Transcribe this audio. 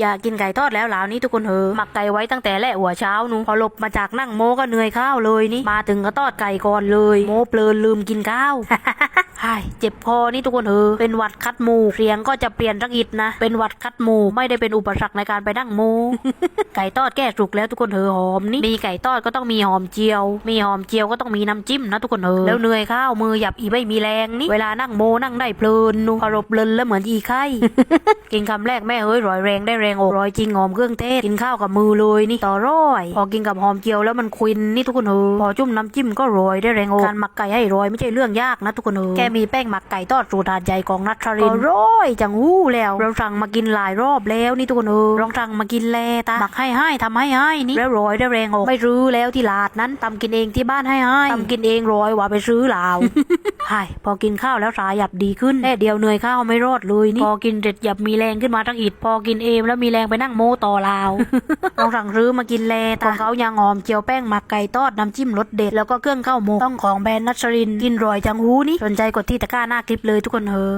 อยากกินไก่ทอดแล้วหลานี้ทุกคนเหอะหมักไก่ไว้ตั้งแต่แรกหัวเช้านูพอหลบมาจากนั่งโมก็เหนื่อยข้าวเลยนี่มาถึงก็ทอดไก่ก่อนเลย โมเพลินลืมกินข้าว ใช่เจ็บคอนี่ทุกคนเออเป็นหวัดคัดหมูกเสียงก็จะเปลี่ยนรักอิดนะ เป็นหวัดคัดหมูกไม่ได้เป็นอุปสรรคในการไปนั่งโมไก่ทอดแก้สุกแล้วทุกคนเออหอมนี่มีไก่ทอดก็ต้องมีหอมเจียว มีหอมเจียวก็ต้องมีน้ำจิ้มนะทุกคนเออแล้วเหนื่อยข้าวมือหยับอีไม่มีแรงนี่เวลานั่งโมนั่งได้เพลินนูพอรบเพลินแล้วเหมือนอีไข่กินคำแรกแม่เฮ้ยรอยแรงได้แรงอกรอยจริงหอมเครื่องเทศกินข้าวกับมือเลยนี่ต่อร้อยพอกินกับหอมเจียวแล้วมันควินนี่ทุกคนเออพอจุ่มน้ำจิ้มก็โรยได้แรงอกการหมักไก่ให้โรยไม่ใช่เรื่องยากนะทุกคนเออแค่มีแป้งหมักไก่ทอดสูตรหาดใหญ่ของนัทรินก็โรยจังหู้แล้ว เราสั่งมากินหลายรอบแล้วนี่ทุกคนเออลองสั่งมากินแลตาหมักให้ให้ทำให้ให้นี่แล้วโรยได้แรงอกไม่ซื้อแล้วที่ลาดนั้นทำกินเองที่บ้านให้ให้ทำกินเองโรยว่าไปซื้อลาวใช่พอกินข้าวแล้วสายหยับดีขึ้นแค่เดียวเหนื่อยข้าวไม่รอดเลยนี่พอกินเสร็จหยับมีแรงขึ้นมาทั้งอิดพอกินเอมแล้วมีแรงไปนั่งโมต่อลาวลองสั่งซื้อมากินแลตาของเขายังหอมเจียวแป้งหมักไก่ทอดน้ำจิ้มรสเด็ดแล้วก็เครื่องข้าวหมกต้องของแบรนด์นัชรินทร์กินร่อยจังหูนี่สนใจกดที่ตะกร้าหน้าคลิปเลยทุกคนเฮอ